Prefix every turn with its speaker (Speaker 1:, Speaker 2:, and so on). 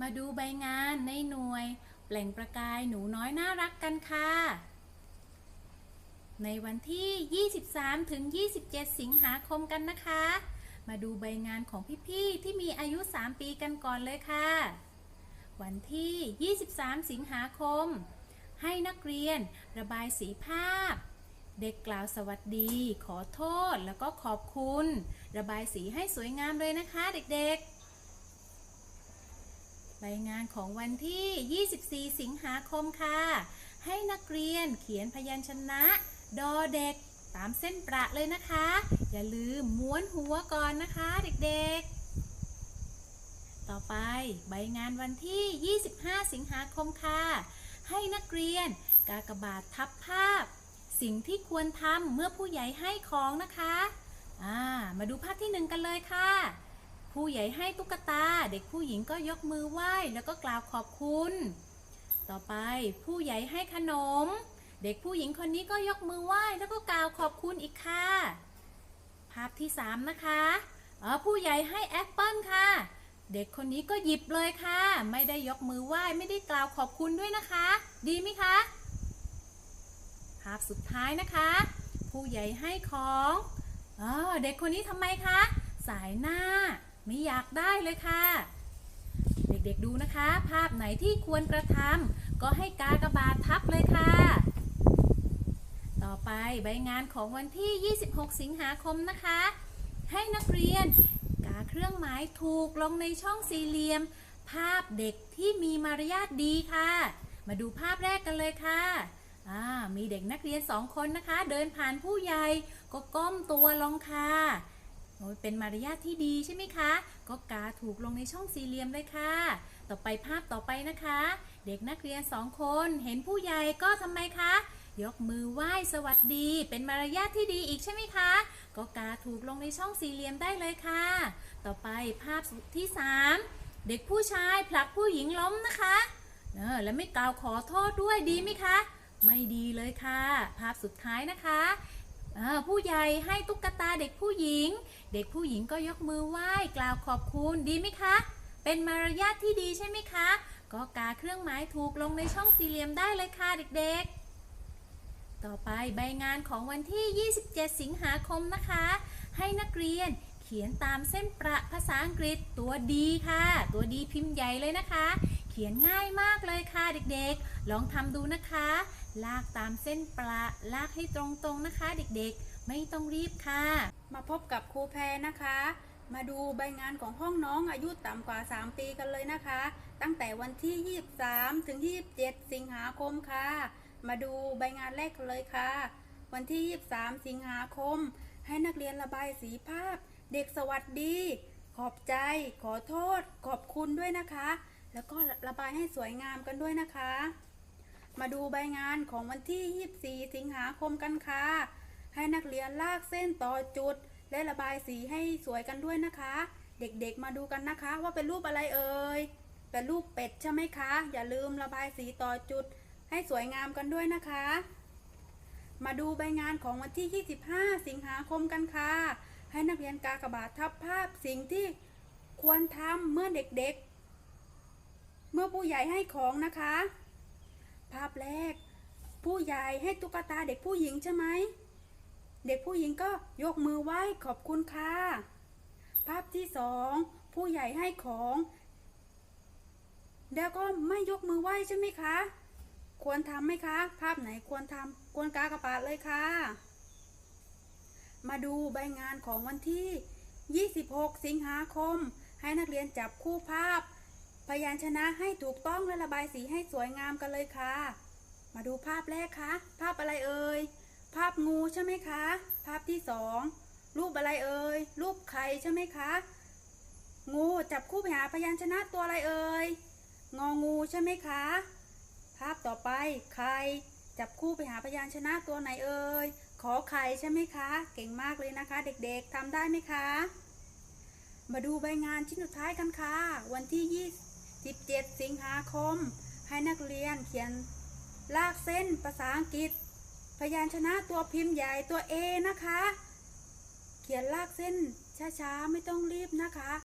Speaker 1: มาดูใบงานในหน่วยเปล่งประกายหนูน้อยน่ารักกันค่ะ ในวันที่ 23 ถึง 27 สิงหาคมกันนะคะ มาดูใบงานของพี่ๆที่มีอายุ 3 ปีกันก่อนเลยค่ะ วันที่ 23 สิงหาคม ให้นักเรียนระบายสีภาพ เด็กกล่าวสวัสดี ขอโทษแล้วก็ขอบคุณ ระบายสีให้สวยงามเลยนะคะเด็กๆ ใบงานของวันที่ 24 สิงหาคมค่ะ ให้นักเรียนเขียนพยัญชนะ ดอเด็กตามเส้นประเลยนะคะ อย่าลืมม้วนหัวก่อนนะคะเด็กๆ ต่อไปใบงานวันที่ 25 สิงหาคมค่ะ ให้นักเรียนกากบาททับภาพ สิ่งที่ควรทำเมื่อผู้ใหญ่ให้ของนะคะามาดูภาพที่หนึ่งกันเลยค่ะ ผู้ใหญ่ให้ตุ๊กตา เด็กผู้หญิงก็ยกมือไหว้แล้วก็กล่าวขอบคุณ ต่อไปผู้ใหญ่ให้ขนม เด็กผู้หญิงคนนี้ก็ยกมือไหว้แล้วก็กล่าวขอบคุณอีกค่ะ ภาพที่สามนะคะเออผู้ใหญ่ให้แอปเปิลค่ะ เด็กคนนี้ก็หยิบเลยค่ะ ไม่ได้ยกมือไหว้ไม่ได้กล่าวขอบคุณด้วยนะคะ ดีไหมคะ ภาพสุดท้ายนะคะ ผู้ใหญ่ให้ของเออเด็กคนนี้ทำไมคะ สายหน้า ไม่อยากได้เลยค่ะ เด็กๆดูนะคะ ภาพไหนที่ควรกระทำก็ให้กากระบาททับเลยค่ะ ต่อไปใบงานของวันที่ 26 สิงหาคมนะคะ ให้นักเรียน กาเครื่องหมายถูกลงในช่องสี่เหลี่ยม ภาพเด็กที่มีมารยาทดีค่ะ มาดูภาพแรกกันเลยค่ะมีเด็กนักเรียนสองคนนะคะ เดินผ่านผู้ใหญ่ก็ก้มตัวลงค่ะ โอ้ยเป็นมารยาทที่ดีใช่ไหมคะ ก็กาถูกลงในช่องสี่เหลี่ยมเลยค่ะ ต่อไปภาพต่อไปนะคะ เด็กนักเรียนสองคนเห็นผู้ใหญ่ก็ทำไมคะ ยกมือไหว้สวัสดี เป็นมารยาทที่ดีอีกใช่ไหมคะ ก็กาถูกลงในช่องสี่เหลี่ยมได้เลยค่ะ ต่อไปภาพที่สามเด็กผู้ชายผลักผู้หญิงล้มนะคะเออและไม่กล่าวขอโทษด้วยดีไหมคะ ไม่ดีเลยค่ะ ภาพสุดท้ายนะคะ ผู้ใหญ่ให้ตุ๊กตาเด็กผู้หญิง เด็กผู้หญิงก็ยกมือไหว้กล่าวขอบคุณดีไหมคะ เป็นมารยาทที่ดีใช่ไหมคะ ก็กาเครื่องหมายถูกลงในช่องสี่เหลี่ยมได้เลยค่ะเด็กๆ ต่อไปใบงานของวันที่ 27 สิงหาคมนะคะ ให้นักเรียนเขียนตามเส้นประภาษาอังกฤษตัวดีค่ะ ตัวดีพิมพ์ใหญ่เลยนะคะ ขียนง่ายมากเลยค่ะเด็กๆ ลองทำดูนะคะ ลากตามเส้นประลากให้ตรงๆนะคะ เด็กๆ ไม่ต้องรีบค่ะ
Speaker 2: มาพบกับครูแพรนะคะ มาดูใบงานของห้องน้องอายุต่ำกว่า 3 ปีกันเลยนะคะ ตั้งแต่วันที่ 23 ถึง 27 สิงหาคมค่ะ มาดูใบงานแรกเลยค่ะ วันที่ 23 สิงหาคม ให้นักเรียนระบายสีภาพ เด็กสวัสดี ขอบใจ ขอโทษ ขอบคุณด้วยนะคะ แล้วก็ระบายให้สวยงามกันด้วยนะคะ มาดูใบงานของวันที่ 24 สิงหาคมกันค่ะ ให้นักเรียนลากเส้นต่อจุด และระบายสีให้สวยกันด้วยนะคะ เด็กๆมาดูกันนะคะ ว่าเป็นรูปอะไรเอ่ย เป็นรูปเป็ดใช่ไหมคะ อย่าลืมระบายสีต่อจุด ให้สวยงามกันด้วยนะคะ มาดูใบงานของวันที่ 25 สิงหาคมกันค่ะ ให้นักเรียนกากบาททับภาพสิ่งที่ควรทำเมื่อเด็กๆ เมื่อผู้ใหญ่ให้ของนะคะ ภาพแรก ผู้ใหญ่ให้ตุ๊กตาเด็กผู้หญิงใช่ไหม เด็กผู้หญิงก็ยกมือไหว้ขอบคุณค่ะ ภาพที่สองผู้ใหญ่ให้ของ แล้วก็ไม่ยกมือไหว้ใช่ไหมคะ ควรทำไหมคะ ภาพไหนควรทำควรกากระปาดเลยค่ะ มาดูใบงานของวันที่ 26 สิงหาคม ให้นักเรียนจับคู่ภาพ พยัญชนะให้ถูกต้องและระบายสีให้สวยงามกันเลยค่ะ มาดูภาพแรกคะ ภาพอะไรเอ่ย ภาพงูใช่ไหมคะ ภาพที่สองรูปอะไรเอ่ย รูปไข่ใช่ไหมคะ งูจับคู่ไปหาพยัญชนะตัวอะไรเอ่ย งองูใช่ไหมคะ ภาพต่อไปไข่จับคู่ไปหาพยัญชนะตัวไหนเอ่ย ขอไข่ใช่ไหมคะ เก่งมากเลยนะคะ เด็กๆทำได้ไหมคะ มาดูใบงานชิ้นสุดท้ายกันค่ะ วันที่ 17 สิงหาคม ให้นักเรียนเขียนลากเส้นภาษาอังกฤษ พยัญชนะตัวพิมพ์ใหญ่ตัว A นะคะ เขียนลากเส้นช้าๆ ไม่ต้องรีบนะคะ